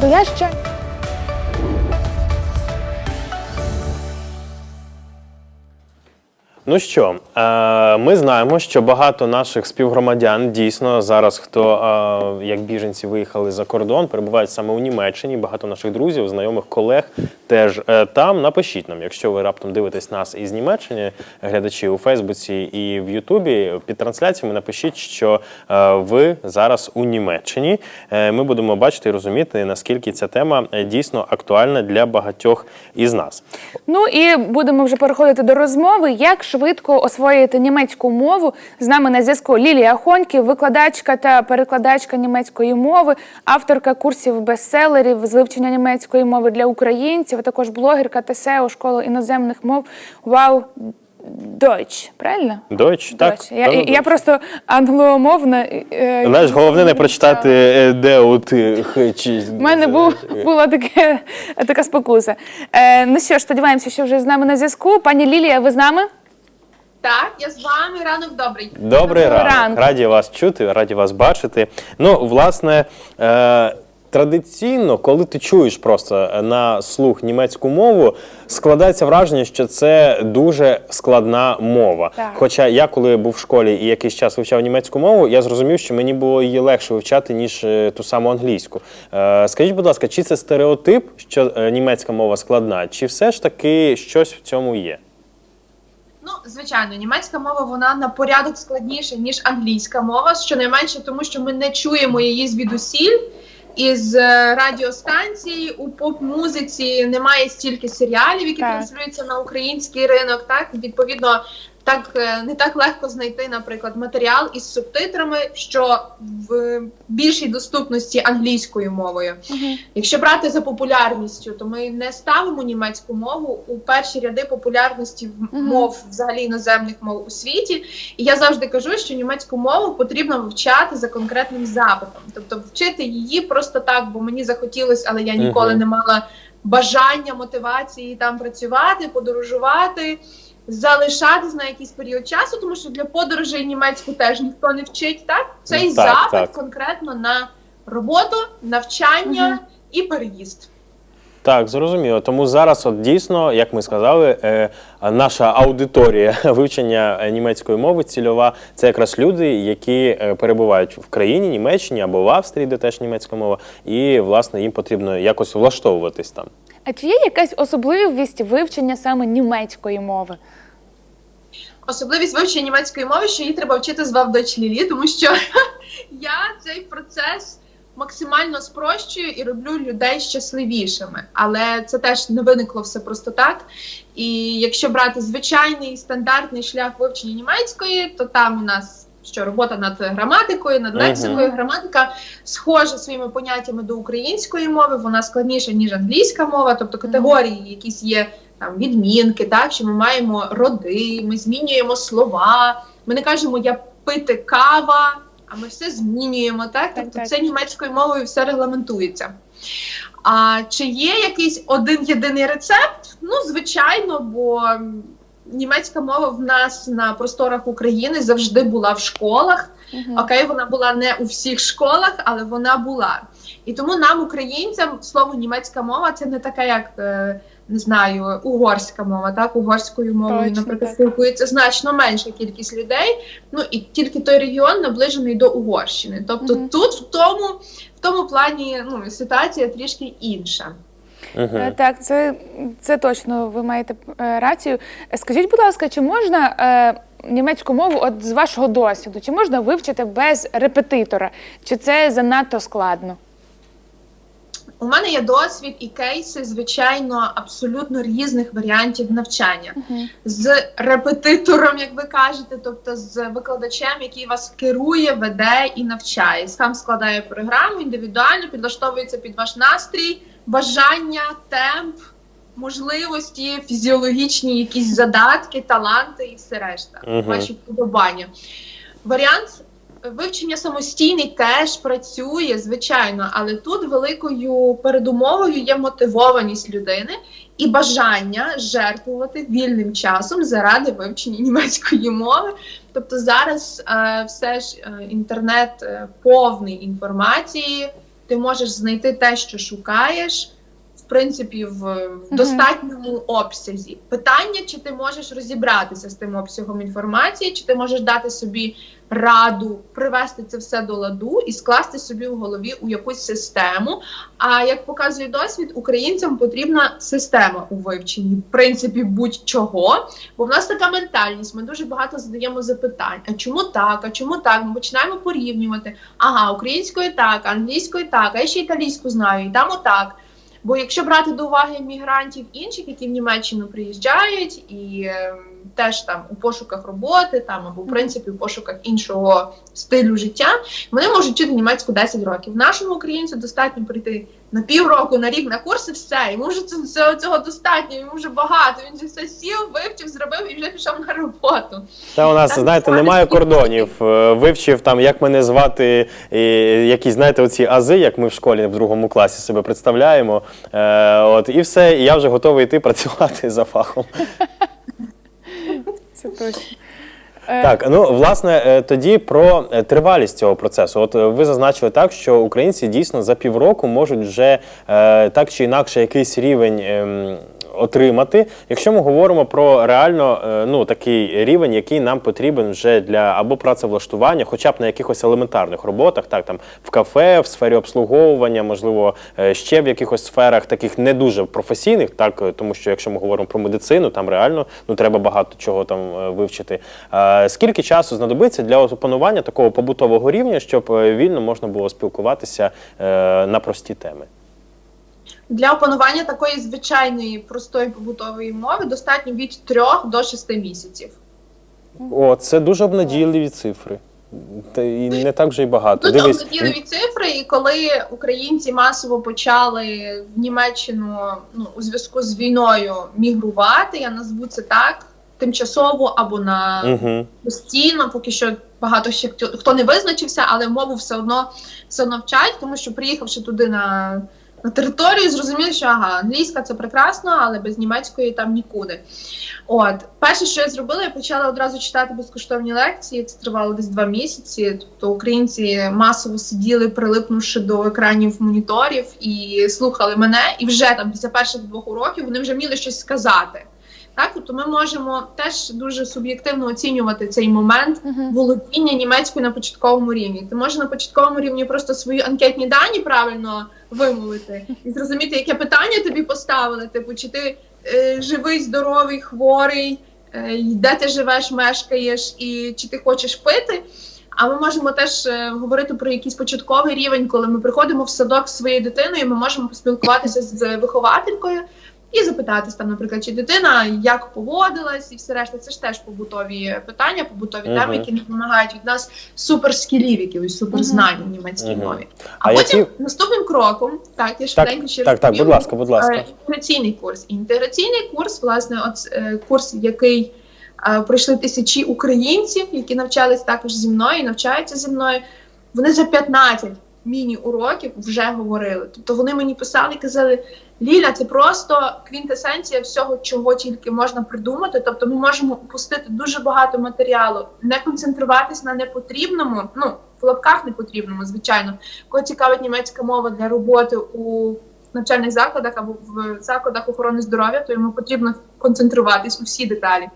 Бо я Ну що, е, ми знаємо, що багато наших співгромадян дійсно зараз, хто е, як біженці виїхали за кордон, перебувають саме у Німеччині. Багато наших друзів, знайомих колег теж е, там. Напишіть нам, якщо ви раптом дивитесь нас із Німеччини, глядачі у Фейсбуці і в Ютубі. Під трансляціями напишіть, що ви зараз у Німеччині. Ми будемо бачити і розуміти, наскільки ця тема дійсно актуальна для багатьох із нас. Ну і будемо вже переходити до розмови. Як швидко освоїти німецьку мову? З нами на зв'язку Лілія Хоньків, викладачка та перекладачка німецької мови, авторка курсів бестселерів з вивчення німецької мови для українців, а також блогерка та SEO школи іноземних мов Wow Deutsch. Правильно? Дойч, так? Я, ну, я, я просто англомовна. е, Знаєш, головне не прочитати е, де у ти чи У мене був, була таке, така спокуса. Е, ну що ж, сподіваємося, що вже з нами на зв'язку. Пані Лілія, ви з нами? Так, я з вами ранок добрий. Добрий ранок. ранку. Раді вас чути, раді вас бачити. Ну, власне, е, традиційно, коли ти чуєш просто на слух німецьку мову, складається враження, що це дуже складна мова. Так. Хоча я, коли був в школі і якийсь час вивчав німецьку мову, я зрозумів, що мені було її легше вивчати, ніж е, ту саму англійську. Е, скажіть, будь ласка, чи це стереотип, що е, німецька мова складна, чи все ж таки щось в цьому є? Ну, звичайно, німецька мова вона на порядок складніша, ніж англійська мова, щонайменше тому, що ми не чуємо її звідусіль. Із е, радіостанцій у поп-музиці немає стільки серіалів, які транслюються на український ринок. Так відповідно, так е, не так легко знайти, наприклад, матеріал із субтитрами, що в більшій доступності англійською мовою. Якщо брати за популярністю, то ми не ставимо німецьку мову у перші ряди популярності в- Мгм. мов взагалі іноземних мов у світі. І я завжди кажу, що німецьку мову потрібно вивчати за конкретним запитом, тобто вчити її просто так, бо мені захотілося, але я ніколи Мгм. не мала бажання, мотивації там працювати, подорожувати. Залишатись на якийсь період часу, тому що для подорожей німецьку теж ніхто не вчить. Так цей Ну, Так, запит так. конкретно на роботу, навчання Мгм. і переїзд. Так, зрозуміло. Тому зараз, от дійсно, як ми сказали, е, наша аудиторія вивчення німецької мови цільова це якраз люди, які е, перебувають в країні, Німеччині або в Австрії, де теж німецька мова, і власне їм потрібно якось влаштовуватись там. А чи є якась особливість вивчення саме німецької мови? Особливість вивчення німецької мови, що її треба вчити з Вавдочлілі, тому що я цей процес максимально спрощую і роблю людей щасливішими. Але це теж не виникло все просто так. І якщо брати звичайний стандартний шлях вивчення німецької, то там у нас що робота над граматикою, над лексикою. Граматика схожа своїми поняттями до української мови, вона складніша ніж англійська мова, тобто категорії, якісь є там відмінки, так що ми маємо роди, ми змінюємо слова. Ми не кажемо я пити кава, а ми все змінюємо. Так, Так, тобто так. це німецькою мовою все регламентується. А чи є якийсь один єдиний рецепт? Ну, звичайно, бо німецька мова в нас на просторах України завжди була в школах. Мгм. Окей, вона була не у всіх школах, але вона була. І тому нам, українцям, слово німецька мова це не така, як е, не знаю, угорська мова. Так, угорською мовою, Точно, наприклад, спілкується значно менша кількість людей. Ну і тільки той регіон наближений до Угорщини. Тобто Мгм. тут в тому, в тому плані ну, ситуація трішки інша. Угу. Так, це, це точно ви маєте е, рацію. Е, Скажіть, будь ласка, чи можна е, німецьку мову, от з вашого досвіду, чи можна вивчити без репетитора? Чи це занадто складно? У мене є досвід і кейси, звичайно, абсолютно різних варіантів навчання. з репетитором, як ви кажете, тобто з викладачем, який вас керує, веде і навчає. Сам складає програму індивідуально, підлаштовується під ваш настрій, бажання, темп, можливості, фізіологічні якісь задатки, таланти і все решта. Мгм. Ваші вподобання. Варіант вивчення самостійний теж працює, звичайно, але тут великою передумовою є мотивованість людини і бажання жертвувати вільним часом заради вивчення німецької мови. Тобто зараз е, все ж е, інтернет е, повний інформації. Ти можеш знайти те, що шукаєш, принципі, в, достатньому обсязі. Питання, чи ти можеш розібратися з тим обсягом інформації, чи ти можеш дати собі раду привести це все до ладу і скласти собі в голові у якусь систему. А як показує досвід, українцям потрібна система у вивченні, в принципі, будь-чого. Бо в нас така ментальність. Ми дуже багато задаємо запитань. А чому так? А чому так? Ми починаємо порівнювати. Ага, українською так, англійською так, а я ще італійську знаю, і там отак. Бо якщо брати до уваги мігрантів інших, які в Німеччину приїжджають, і е, теж там у пошуках роботи, там або в принципі у пошуках іншого стилю життя, вони можуть вчити німецьку 10 років. Нашому українцю достатньо прийти на півроку, на рік на курси, все. Йому вже цього, достатньо, йому вже багато. Він вже все сів, вивчив, зробив і вже пішов на роботу. Та у нас, Там знаєте, немає кордонів. Е, Вивчив там, як мене звати, і якісь, знаєте, оці ази, як ми в школі в другому класі себе представляємо. Е, от, і все, і я вже готовий йти працювати за фахом. Це точно. Так, ну власне, е, тоді про е, тривалість цього процесу. От е, ви зазначили так, що українці дійсно за півроку можуть вже так чи інакше якийсь рівень. Отримати, якщо ми говоримо про реально е, ну такий рівень, який нам потрібен вже для або працевлаштування, хоча б на якихось елементарних роботах, так там в кафе, в сфері обслуговування, можливо, е, ще в якихось сферах таких не дуже професійних, так е, тому що якщо ми говоримо про медицину, там реально ну треба багато чого там вивчити. Скільки часу знадобиться для опанування такого побутового рівня, щоб вільно можна було спілкуватися на прості теми? Для опанування такої звичайної простої побутової мови достатньо від 3 до 6 місяців. О, це дуже обнадійливі цифри. Та і не так вже й багато. Тут Дивись, обнадійливі цифри, і коли українці масово почали в Німеччину ну, у зв'язку з війною мігрувати, я назву це так, тимчасово або на Угу. постійно, поки що багато ще хто не визначився, але мову все одно все одно вчать, тому що приїхавши туди на, на територію, зрозуміли, що ага, англійська це прекрасно, але без німецької там нікуди. От перше, що я зробила, я почала одразу читати безкоштовні лекції. Це тривало десь два місяці. Тобто українці масово сиділи, прилипнувши до екранів моніторів і слухали мене. І вже там після перших двох уроків вони вже вміли щось сказати. Так, тобто ми можемо теж дуже суб'єктивно оцінювати цей момент володіння німецькою на початковому рівні. Ти можеш на початковому рівні просто свої анкетні дані правильно вимовити і зрозуміти, яке питання тобі поставили. Типу, чи ти е, живий, здоровий, хворий, е, де ти живеш, мешкаєш, і чи ти хочеш пити. А ми можемо теж е, говорити про якийсь початковий рівень, коли ми приходимо в садок зі своєю дитиною, ми можемо поспілкуватися з вихователькою і запитатись там, наприклад, чи дитина як поводилась, і все решта. Це ж теж побутові питання, побутові Мгм. теми, які не вимагають від нас суперскілів, якихось суперзнань в німецькій Мгм. мові. А, А потім які- наступним кроком, так я швиденько ще Так, так, розповім, будь ласка, будь ласка. е, інтеграційний курс. Інтеграційний курс, власне, от е, курс, який е, пройшли тисячі українців, які навчались також зі мною, і навчаються зі мною. Вони за 15 міні-уроків вже говорили. Тобто вони мені писали і казали: Ліля, це просто квінтесенція всього, чого тільки можна придумати. Тобто, ми можемо упустити дуже багато матеріалу, не концентруватись на непотрібному, ну в лапках непотрібному, звичайно, кого цікавить німецька мова для роботи у навчальних закладах або в закладах охорони здоров'я, то йому потрібно концентруватись у всі деталі.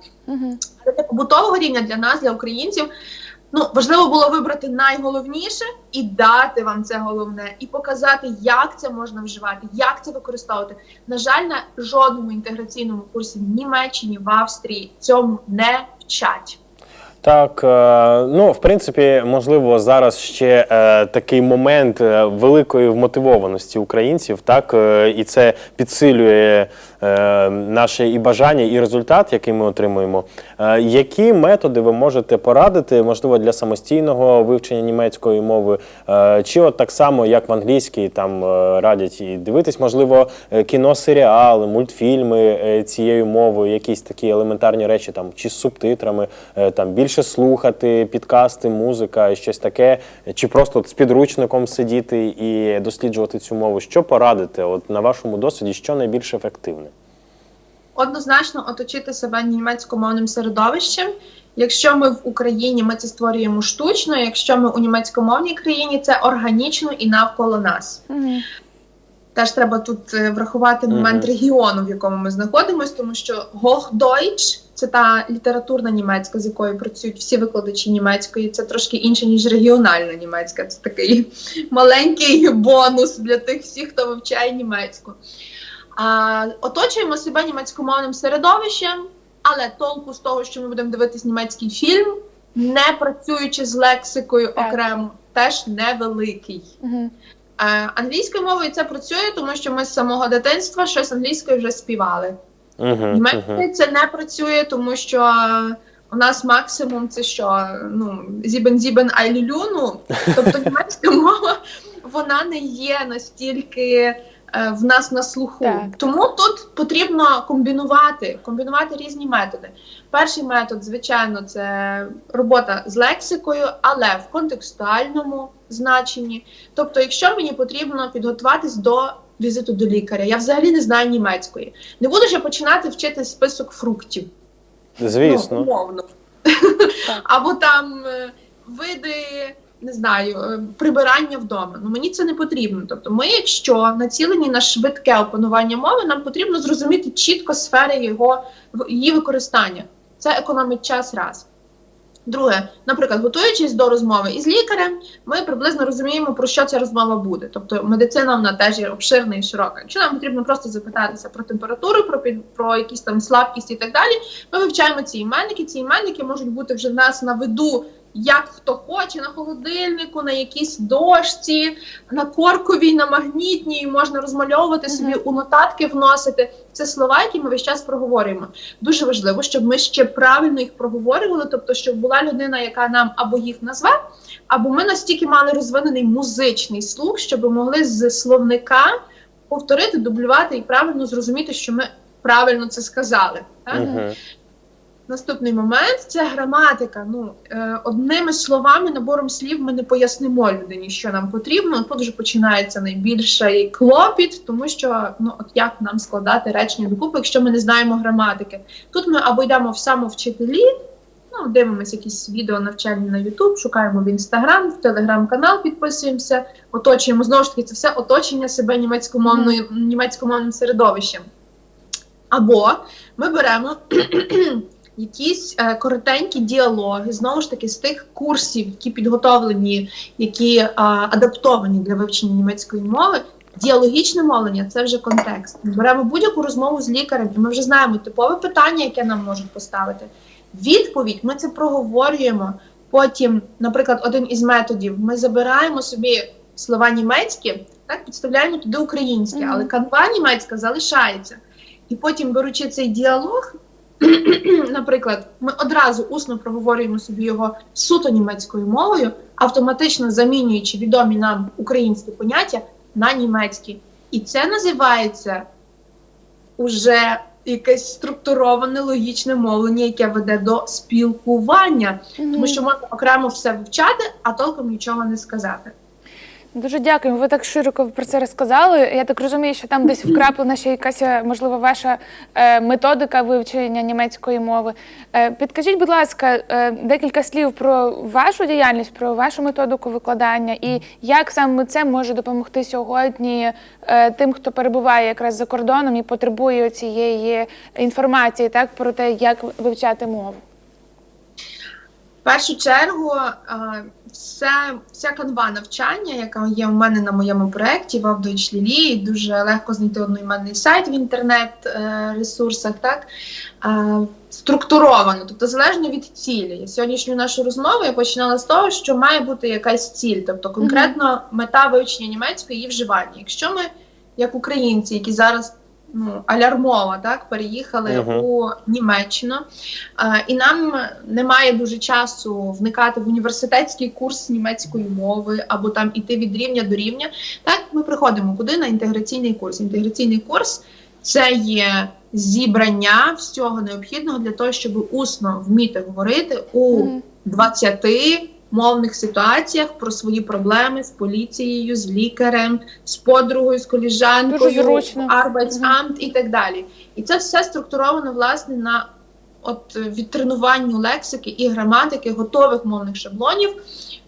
Але для побутового рівня для нас, для українців, ну важливо було вибрати найголовніше і дати вам це головне, і показати, як це можна вживати, як це використовувати. На жаль, на жодному інтеграційному курсі в Німеччині, в Австрії цьому не вчать. Так, е, ну в принципі, можливо, зараз ще е, такий момент е, великої вмотивованості українців, так і це підсилює наше і бажання, і результат, який ми отримуємо. Е, які методи ви можете порадити, можливо, для самостійного вивчення німецької мови, е, чи от так само, як в англійській, там е, радять і дивитись, можливо, е, кіно, серіали, мультфільми е, цією мовою, якісь такі елементарні речі, там чи з субтитрами, е, там більше слухати, підкасти, музика, щось таке, чи просто з підручником сидіти і досліджувати цю мову. Що порадите? От на вашому досвіді, що найбільш ефективне? Однозначно оточити себе німецькомовним середовищем Якщо ми в Україні, ми це створюємо штучно. Якщо ми у німецькомовній країні, це органічно і навколо нас. Теж треба тут е, врахувати момент регіону, в якому ми знаходимося, тому що Hochdeutsch – це та літературна німецька, з якою працюють всі викладачі німецької. Це трошки інше ніж регіональна німецька. Це такий маленький бонус для тих всіх, хто вивчає німецьку. А, оточуємо себе німецькомовним середовищем, але толку з того, що ми будемо дивитись німецький фільм, не працюючи з лексикою окремо, теж невеликий. Е, Англійською мовою це працює, тому що ми з самого дитинства щось англійською вже співали. Угу, Німецькою це не працює, тому що у нас максимум це що ну зібен зібен айлюлю. Ну тобто німецька мова вона не є настільки в нас на слуху. Так. Тому тут потрібно комбінувати, комбінувати різні методи. Перший метод, звичайно, це робота з лексикою, але в контекстуальному значенні. Тобто, якщо мені потрібно підготуватись до візиту до лікаря, я взагалі не знаю німецької. Не буду ж я починати вчити список фруктів. Ну, Звісно. умовно. Так. Або там е, види, не знаю, е, прибирання вдома. Ну мені це не потрібно. Тобто, ми, якщо націлені на швидке опанування мови, нам потрібно зрозуміти чітко сфери його її використання. Це економить час раз. Друге, наприклад, готуючись до розмови із лікарем, ми приблизно розуміємо, про що ця розмова буде. Тобто медицина вона теж є обширна і широка. Якщо нам потрібно просто запитатися про температуру, про про якісь там слабкість і так далі, ми вивчаємо ці іменники. Ці іменники можуть бути вже в нас на виду, як хто хоче, на холодильнику, на якійсь дошці, на корковій, на магнітній, можна розмальовувати собі у нотатки вносити. Це слова, які ми весь час проговорюємо. Дуже важливо, щоб ми ще правильно їх проговорювали, тобто, щоб була людина, яка нам або їх назве, або ми настільки мали розвинений музичний слух, щоб могли з словника повторити, дублювати і правильно зрозуміти, що ми правильно це сказали. Так? Угу. Наступний момент це граматика. Ну е, одними словами, набором слів ми не пояснимо людині, що нам потрібно. Тут вже починається найбільший клопіт, тому що ну от як нам складати речення докупи, якщо ми не знаємо граматики. Тут ми або йдемо в самовчителі, ну дивимося якісь відео навчальні на YouTube, шукаємо в інстаграм, в телеграм-канал, підписуємося, оточуємо знову ж таки це все оточення себе німецькомовною німецькомовним середовищем. Або ми беремо якісь е, коротенькі діалоги, знову ж таки, з тих курсів, які підготовлені, які е, адаптовані для вивчення німецької мови. Діалогічне мовлення це вже контекст. Ми беремо будь-яку розмову з лікарем, і ми вже знаємо типове питання, яке нам можуть поставити. Відповідь ми це проговорюємо. Потім, наприклад, один із методів: ми забираємо собі слова німецькі, так підставляємо туди українське, Мгм. але канва німецька залишається. І потім, беручи цей діалог, наприклад, ми одразу усно проговорюємо собі його суто німецькою мовою, автоматично замінюючи відомі нам українські поняття на німецькі. І це називається уже якесь структуроване логічне мовлення, яке веде до спілкування, тому що можна окремо все вивчати, а толком нічого не сказати. Дуже дякую. Ви так широко про це розказали. Я так розумію, що там десь вкраплена ще якась, е, можливо, ваша е, методика вивчення німецької мови. Е, підкажіть, будь ласка, декілька слів про вашу діяльність, про вашу методику викладання і як саме це може допомогти сьогодні тим, хто перебуває якраз за кордоном і потребує цієї інформації, так про те, як вивчати мову. В першу чергу, вся, вся канва навчання, яка є у мене на моєму проєкті в Авдоч Лілії, дуже легко знайти одноіменний сайт в інтернет-ресурсах, так е, структуровано, тобто залежно від цілі. Сьогоднішню нашу розмову я починала з того, що має бути якась ціль, тобто конкретно мета вивчення німецької її вживання. Якщо ми, як українці, які зараз ну, алярмова, так, переїхали Мгм. у Німеччину, е, і нам немає дуже часу вникати в університетський курс німецької мови або там іти від рівня до рівня. Так, ми приходимо куди на інтеграційний курс. Інтеграційний курс це є зібрання всього необхідного для того, щоб усно вміти говорити у Мгм. 20 мовних ситуаціях про свої проблеми з поліцією, з лікарем, з подругою, з коліжанкою. Arbeitsamt і так далі. І це все структуровано власне на от відтренуванню лексики і граматики готових мовних шаблонів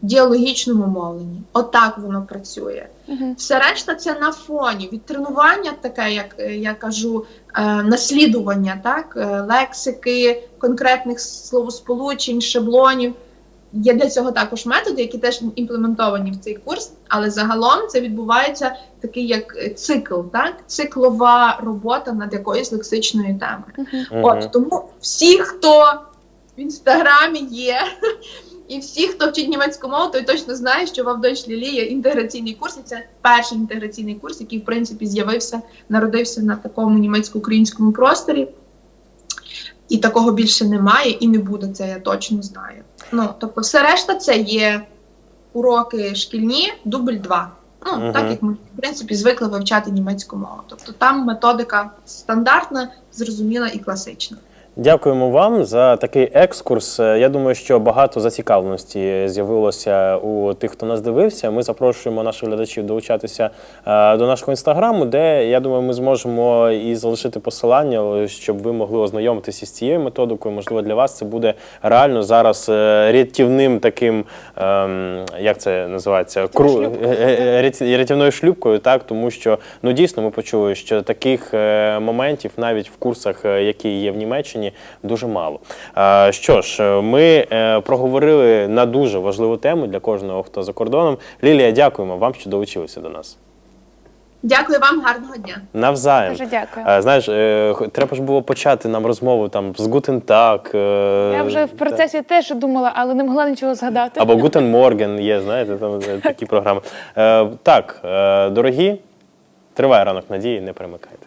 в діалогічному мовленні. Отак воно працює. Мгм. Все решта це на фоні. Відтренування таке, як я кажу, е, наслідування, так, е, лексики, конкретних словосполучень, шаблонів. Є для цього також методи, які теж імплементовані в цей курс, але загалом це відбувається такий як е, цикл, так? циклова робота над якоюсь лексичною темою. Мгм. От тому всі, хто в інстаграмі є, і всі, хто вчить німецьку мову, той точно знає, що в Авдойш Лілі є інтеграційний курс, і це перший інтеграційний курс, який в принципі з'явився, народився на такому німецько-українському просторі. І такого більше немає, і не буде, це я точно знаю. Ну, тобто, все решта це є уроки шкільні, дубль 2. Ну, угу. так як ми, в принципі, звикли вивчати німецьку мову. Тобто там методика стандартна, зрозуміла і класична. Дякуємо вам за такий екскурс. Е, Я думаю, що багато зацікавленості з'явилося у тих, хто нас дивився. Ми запрошуємо наших глядачів долучатися е, до нашого інстаграму, де я думаю, ми зможемо і залишити посилання, щоб ви могли ознайомитися з цією методикою. Можливо, для вас це буде реально зараз е, рятівним таким, ем, як це називається, кру... ряті- рятівною шлюпкою, так тому що ну дійсно ми почули, що таких моментів навіть в курсах, які є в Німеччині, дуже мало. Е, Що ж, е, ми е, проговорили на дуже важливу тему для кожного, хто за кордоном. Лілія, дякуємо вам, що долучилися до нас. Дякую вам, гарного дня. Навзаєм. Дуже дякую. Знаєш, треба ж було почати нам розмову там з Гутен Так. Я вже в процесі теж думала, але не могла нічого згадати. Або Гутен Морген є, знаєте, там е, такі програми. Так, дорогі, триває ранок надії, не перемикайте.